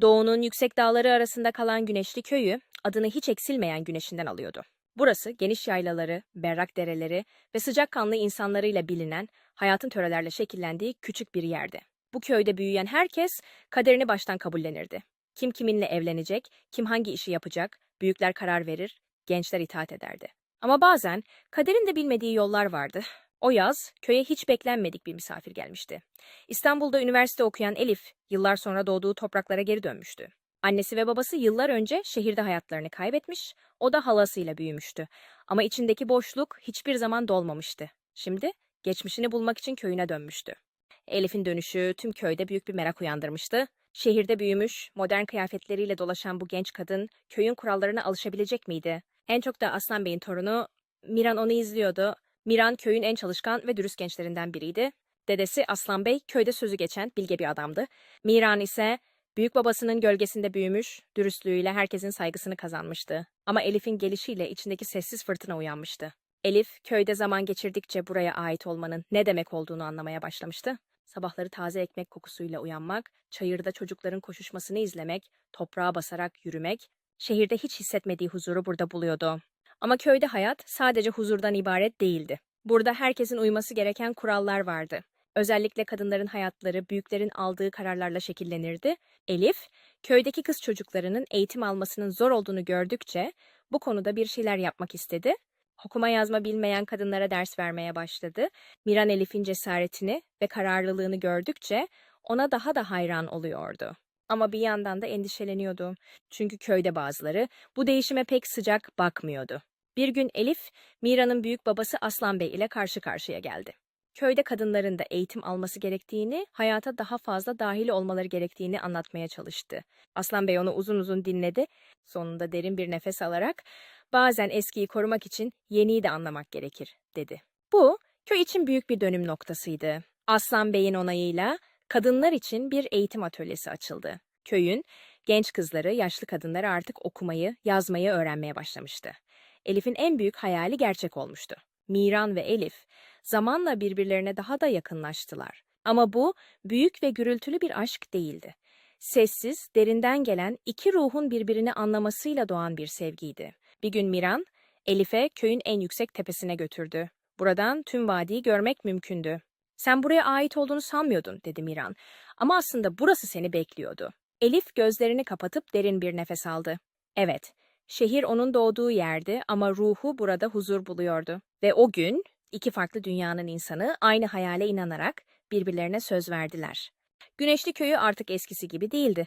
Doğu'nun yüksek dağları arasında kalan Güneşli Köyü adını hiç eksilmeyen güneşinden alıyordu. Burası geniş yaylaları, berrak dereleri ve sıcakkanlı insanlarıyla bilinen, hayatın törelerle şekillendiği küçük bir yerdi. Bu köyde büyüyen herkes kaderini baştan kabullenirdi. Kim kiminle evlenecek, kim hangi işi yapacak, büyükler karar verir, gençler itaat ederdi. Ama bazen kaderin de bilmediği yollar vardı. O yaz köye hiç beklenmedik bir misafir gelmişti. İstanbul'da üniversite okuyan Elif, yıllar sonra doğduğu topraklara geri dönmüştü. Annesi ve babası yıllar önce şehirde hayatlarını kaybetmiş, o da halasıyla büyümüştü. Ama içindeki boşluk hiçbir zaman dolmamıştı. Şimdi geçmişini bulmak için köyüne dönmüştü. Elif'in dönüşü tüm köyde büyük bir merak uyandırmıştı. Şehirde büyümüş, modern kıyafetleriyle dolaşan bu genç kadın köyün kurallarına alışabilecek miydi? En çok da Aslan Bey'in torunu Miran onu izliyordu. Miran köyün en çalışkan ve dürüst gençlerinden biriydi. Dedesi Aslan Bey köyde sözü geçen bilge bir adamdı. Miran ise büyük babasının gölgesinde büyümüş, dürüstlüğüyle herkesin saygısını kazanmıştı. Ama Elif'in gelişiyle içindeki sessiz fırtına uyanmıştı. Elif köyde zaman geçirdikçe buraya ait olmanın ne demek olduğunu anlamaya başlamıştı. Sabahları taze ekmek kokusuyla uyanmak, çayırda çocukların koşuşmasını izlemek, toprağa basarak yürümek, şehirde hiç hissetmediği huzuru burada buluyordu. Ama köyde hayat sadece huzurdan ibaret değildi. Burada herkesin uyması gereken kurallar vardı. Özellikle kadınların hayatları büyüklerin aldığı kararlarla şekillenirdi. Elif, köydeki kız çocuklarının eğitim almasının zor olduğunu gördükçe bu konuda bir şeyler yapmak istedi. Okuma yazma bilmeyen kadınlara ders vermeye başladı. Miran Elif'in cesaretini ve kararlılığını gördükçe ona daha da hayran oluyordu. Ama bir yandan da endişeleniyordu. Çünkü köyde bazıları bu değişime pek sıcak bakmıyordu. Bir gün Elif, Mira'nın büyük babası Aslan Bey ile karşı karşıya geldi. Köyde kadınların da eğitim alması gerektiğini, hayata daha fazla dahil olmaları gerektiğini anlatmaya çalıştı. Aslan Bey onu uzun uzun dinledi. Sonunda derin bir nefes alarak, bazen eskiyi korumak için yeniyi de anlamak gerekir, dedi. Bu, köy için büyük bir dönüm noktasıydı. Aslan Bey'in onayıyla kadınlar için bir eğitim atölyesi açıldı. Köyün genç kızları, yaşlı kadınları artık okumayı, yazmayı öğrenmeye başlamıştı. Elif'in en büyük hayali gerçek olmuştu. Miran ve Elif zamanla birbirlerine daha da yakınlaştılar. Ama bu büyük ve gürültülü bir aşk değildi. Sessiz, derinden gelen iki ruhun birbirini anlamasıyla doğan bir sevgiydi. Bir gün Miran, Elif'e köyün en yüksek tepesine götürdü. Buradan tüm vadiyi görmek mümkündü. Sen buraya ait olduğunu sanmıyordun, dedi Miran. Ama aslında burası seni bekliyordu. Elif gözlerini kapatıp derin bir nefes aldı. Evet, şehir onun doğduğu yerdi ama ruhu burada huzur buluyordu. Ve o gün iki farklı dünyanın insanı aynı hayale inanarak birbirlerine söz verdiler. Güneşli köyü artık eskisi gibi değildi.